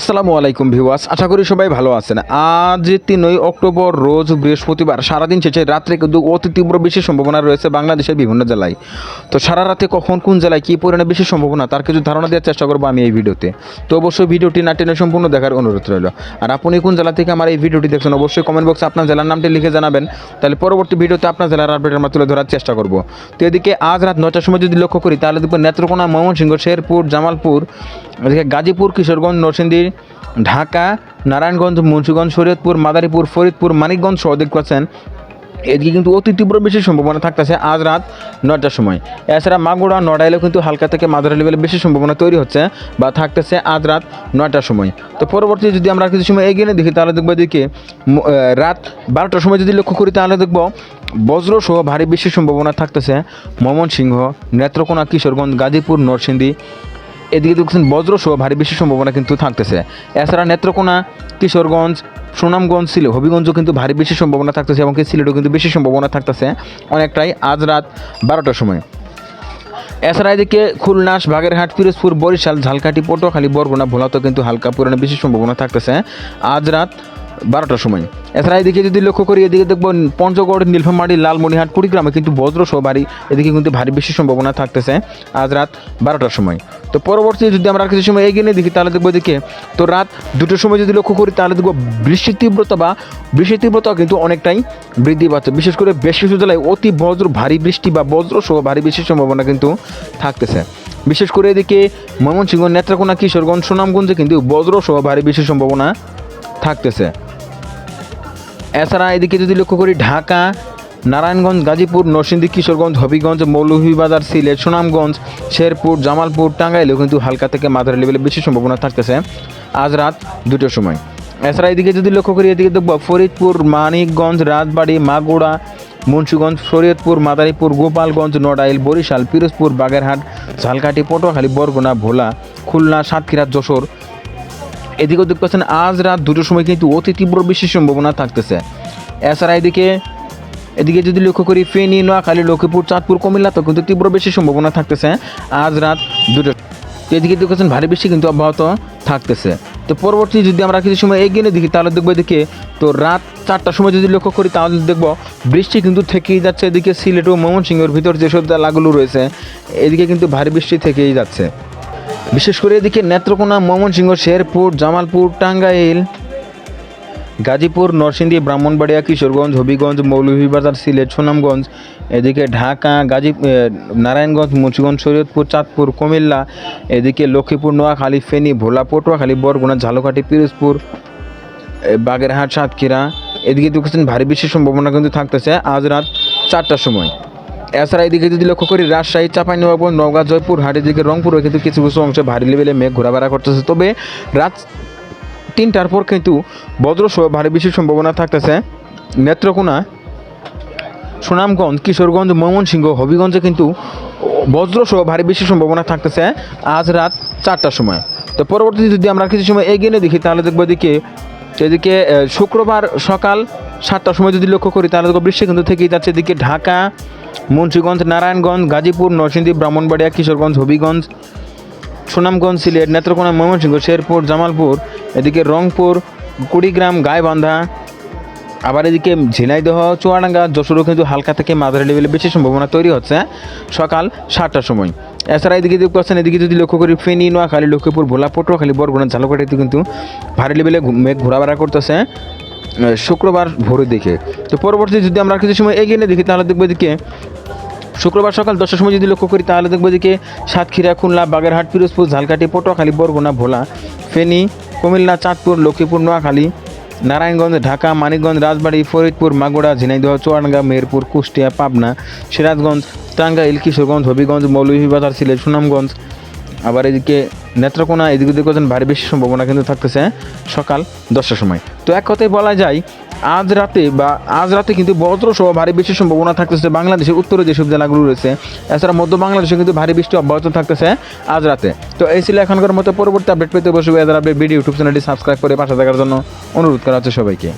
আসসালামু আলাইকুম ভিউয়ার্স, আশা করি সবাই ভালো আছেন। আজ তিনই অক্টোবর, রোজ বৃহস্পতিবার, সারাদিন শেষে রাত্রে কিন্তু অতি তীব্র বেশি সম্ভাবনা রয়েছে বাংলাদেশের বিভিন্ন জেলায়। তো সারা রাতে কখন কোন জেলায় কী পরিমাণে বেশি সম্ভাবনা, তার কিছু ধারণা দেওয়ার চেষ্টা করব আমি এই ভিডিওতে। তো অবশ্যই ভিডিওটি না টেনে সম্পূর্ণ দেখার অনুরোধ রইল। আর আপনি কোন জেলা থেকে আমার এই ভিডিওটি দেখছেন, অবশ্যই কমেন্ট বক্সে আপনার জেলার নামটি লিখে জানাবেন। তাহলে পরবর্তী ভিডিওতে আপনার জেলার আপডেট আমরা তুলে ধরার চেষ্টা করব। তো এদিকে আজ রাত নটার সময় যদি লক্ষ্য করি, তাহলে দেখব নেত্রকোনা, ময়মনসিংহ, শেরপুর, জামালপুর এদিকে গাজীপুর, কিশোরগঞ্জ, নরসিংদী, ঢাকা, নারায়ণগঞ্জ, মুন্সীগঞ্জ, শরীয়তপুর, মাদারীপুর, ফরিদপুর, মানিকগঞ্জ সহ দেখতে পাচ্ছেন এদিকে কিন্তু অতি তীব্র বেশি সম্ভাবনা থাকতেছে আজ রাত নটার সময়। এছাড়া মাগুড়া নড়াইলেও কিন্তু হালকা থেকে মাঝারি লেভেলে বেশি সম্ভাবনা তৈরি হচ্ছে বা থাকতেছে আজ রাত নয়টার সময়। তো পরবর্তী যদি আমরা কিছু সময় এগিয়ে দেখি, তাহলে দেখব এদিকে রাত বারোটার সময় যদি লক্ষ্য করি, তাহলে দেখব বজ্র সহ ভারী বেশি সম্ভাবনা থাকতেছে ময়মনসিংহ, নেত্রকোনা, কিশোরগঞ্জ, গাজীপুর, নরসিংদী এদিকে দেখছেন বজ্রসহ ভারী বেশি সম্ভাবনা কিন্তু থাকতেছে। এছাড়া নেত্রকোনা, কিশোরগঞ্জ, সুনামগঞ্জ ছিল হবিগঞ্জও কিন্তু ভারী বেশি সম্ভাবনা থাকতেছে এবং সিলেটও কিন্তু বেশি সম্ভাবনা থাকতেছে অনেকটাই আজ রাত বারোটার সময়। এছাড়া এদিকে খুলনাস, বাগেরহাট, পিরোজপুর, বরিশাল, ঝালকাঠি, পটুয়াখালী, বরগুনা ভোলাতেও কিন্তু হালকা পরিমাণে বেশি সম্ভাবনা থাকতেছে। আজ রাত বারোটার সময়। এছাড়া এদিকে যদি লক্ষ্য করি, এদিকে দেখব পঞ্চগড়, নীলফামারী লালমনিহাট কুড়িগ্রামে কিন্তু বজ্র সহ ভারী এদিকে কিন্তু ভারী বেশি সম্ভাবনা থাকতেছে আজ রাত বারোটার সময়। তো পরবর্তী যদি আমরা কিছু সময় এগিয়ে নিয়ে দেখি, তাহলে দেখব এদিকে, তো রাত দুটোর সময় যদি লক্ষ্য করি, তাহলে দেখব বৃষ্টির তীব্রতা বা বৃষ্টির তীব্রতা কিন্তু অনেকটাই বৃদ্ধি পাচ্ছে। বিশেষ করে বেশ কিছু জেলায় অতি বজ্র ভারী বৃষ্টি বা বজ্র সহ ভারী বৃষ্টির সম্ভাবনা কিন্তু থাকতেছে। বিশেষ করে এদিকে ময়মনসিংহ, নেত্রকোনা, কিশোরগঞ্জ, সুনামগঞ্জে কিন্তু বজ্র সহ ভারী বৃষ্টির সম্ভাবনা থাকতেছে। এছাড়া এদিকে যদি লক্ষ্য করি, ঢাকা, নারায়ণগঞ্জ, গাজীপুর, নরসিংদী, কিশোরগঞ্জ, হবিগঞ্জ, মৌলভীবাজার, সিলেট, সুনামগঞ্জ, শেরপুর, জামালপুর, টাঙ্গাইলেও কিন্তু হালকা থেকে মাঝারি লেভেলে বেশি সম্ভাবনা থাকতেছে আজ রাত দুটোর সময়। এছাড়া এদিকে যদি লক্ষ্য করি, এদিকে দেখব ফরিদপুর, মানিকগঞ্জ, রাজবাড়ি মাগুড়া মুন্সিগঞ্জ, শরীয়তপুর, মাদারীপুর, গোপালগঞ্জ, নড়াইল, বরিশাল, পিরোজপুর, বাগেরহাট, ঝালকাঠি, পটুয়াখালী, বরগুনা, ভোলা, খুলনা, সাতক্ষীরা, যশোর এদিকেও দেখতে পাচ্ছেন আজ রাত দুটোর সময় কিন্তু অতি তীব্র বেশি সম্ভাবনা থাকতেছে। এছাড়া এদিকে এদিকে যদি লক্ষ্য করি ফেনী, নোয়াখালী, লক্ষ্মীপুর, চাঁদপুর, কুমিল্লাতেও কিন্তু তীব্র বেশি সম্ভাবনা থাকতেছে আজ রাত দুটো তো এদিকে দেখতে পাচ্ছেন ভারী বৃষ্টি কিন্তু অব্যাহত থাকতেছে। তো পরবর্তী যদি আমরা কিছু সময় এগিয়ে নিয়ে দেখি, তাহলে দেখব এদিকে, তো রাত চারটার সময় যদি লক্ষ্য করি, তাহলে দেখব বৃষ্টি কিন্তু থেকেই যাচ্ছে। এদিকে সিলেট ও ময়মনসিংহের ভিতর যেসব জেলাগুলো রয়েছে, এদিকে কিন্তু ভারী বৃষ্টি থেকেই যাচ্ছে। বিশেষ করে এদিকে নেত্রকোনা, ময়মনসিংহ, শেরপুর, জামালপুর, টাঙ্গাইল, গাজীপুর, নরসিংদী, ব্রাহ্মণবাড়িয়া, কিশোরগঞ্জ, হবিগঞ্জ, মৌলভীবাজার, সিলেট, সুনামগঞ্জ, এদিকে ঢাকা, গাজী নারায়ণগঞ্জ, মুন্সিগঞ্জ, শরীয়তপুর, চাঁদপুর, কুমিল্লা, এদিকে লক্ষ্মীপুর, নোয়াখালী, ফেনী, ভোলা, পটুয়াখালী, বরগুনা, ঝালকাঠি, পিরোজপুর বাগেরহাট, সাতক্ষীরা, এদিকে দেখছেন ভারী বৃষ্টির সম্ভাবনা কিন্তু থাকতেছে আজ রাত চারটার সময়। এছাড়া এদিকে যদি লক্ষ্য করি, রাজশাহী, চাঁপাইনবাবগঞ্জ, নওগাঁ, জয়পুর হাট এদিকে রংপুরে কিন্তু কিছু কিছু অংশে ভারী লেভেলে মেঘ ঘোরাফেরা করতেছে। তবে রাত তিনটার পর কিন্তু বজ্রসহ ভারী বৃষ্টির সম্ভাবনা থাকতেছে। নেত্রকোনা, সুনামগঞ্জ, কিশোরগঞ্জ, ময়মনসিংহ, হবিগঞ্জে কিন্তু বজ্রসহ ভারী বৃষ্টির সম্ভাবনা থাকতেছে আজ রাত চারটার সময়। তো পরবর্তীতে যদি আমরা কিছু সময় এগিয়ে দেখি, তাহলে দেখব এদিকে এদিকে শুক্রবার সকাল সাতটার সময় যদি লক্ষ্য করি, তাহলে দেখব বৃষ্টি কিন্তু থেকেই যাচ্ছে এদিকে ঢাকা, মুন্সীগঞ্জ, নারায়ণগঞ্জ, গাজীপুর, নরসিংদী, ব্রাহ্মণবাড়িয়া, কিশোরগঞ্জ, হবিগঞ্জ, সুনামগঞ্জ, সিলেট, নেত্রকোনা, ময়মনসিংহ, শেরপুর, জামালপুর, এদিকে রংপুর, কুড়িগ্রাম, গাইবান্ধা, আবার এদিকে ঝিনাইদহ, চুয়াডাঙ্গা, যশোরও কিন্তু হালকা থেকে মাঝারি লেভেলে বেশি সম্ভাবনা তৈরি হচ্ছে সকাল সাতটার সময়। এছাড়া এদিকে দেখতে পাচ্ছেন, এদিকে যদি লক্ষ্য করি, ফেনী, নোয়াখালী, লক্ষ্মীপুর, ভোলা, পটুয়াখালী, বরগুনা ঝালকাঠিতে কিন্তু ভারী লেভেলে মেঘ ঘোরাফেরা করতেছে শুক্রবার ভোরের দিকে। তো পরবর্তী যদি আমরা কিছু সময় এগিয়ে নিয়ে দেখি, তাহলে দেখব এদিকে, শুক্রবার সকাল দশটার সময় যদি লক্ষ্য করি, তাহলে দেখব এদিকে সাতক্ষীরা, খুলনা, বাগেরহাট, পিরোজপুর, ঝালকাঠি, পটুয়াখালী, বরগুনা, ভোলা, ফেনী, কুমিল্লা, চাঁদপুর, লক্ষ্মীপুর, নোয়াখালী, নারায়ণগঞ্জ, ঢাকা, মানিকগঞ্জ, রাজবাড়ী, ফরিদপুর মাগুড়া ঝিনাইদহ, চুয়াডাঙ্গা মেহেরপুর কুষ্টিয়া, পাবনা, সিরাজগঞ্জ, টাঙ্গাইল, কিশোরগঞ্জ, হবিগঞ্জ, মৌলভীবাজার, সিলেট, সুনামগঞ্জ আবার এদিকে নেত্রকোনা, এদিকে দেখছেন ভারী বেশি সম্ভাবনা কিন্তু থাকতেছে সকাল দশটার সময়। তো এক কথায় বলা যায়, আজ রাতে বা আজ রাতে কিন্তু বজ্র সহ ভারী বৃষ্টির সম্ভাবনা থাকতেছে বাংলাদেশের উত্তরে যেসব জেলাগুলো রয়েছে। এছাড়া মধ্য বাংলাদেশে কিন্তু ভারী বৃষ্টি অব্যাহত থাকতেছে আজ রাতে। তো এই ছিল এখনকার মতো পরবর্তী আপডেট পেতে বসে আপডেট ভিডিও ইউটিউব চ্যানেলটি সাবস্ক্রাইব করে পাশে থাকার জন্য অনুরোধ করা হচ্ছে সবাইকে।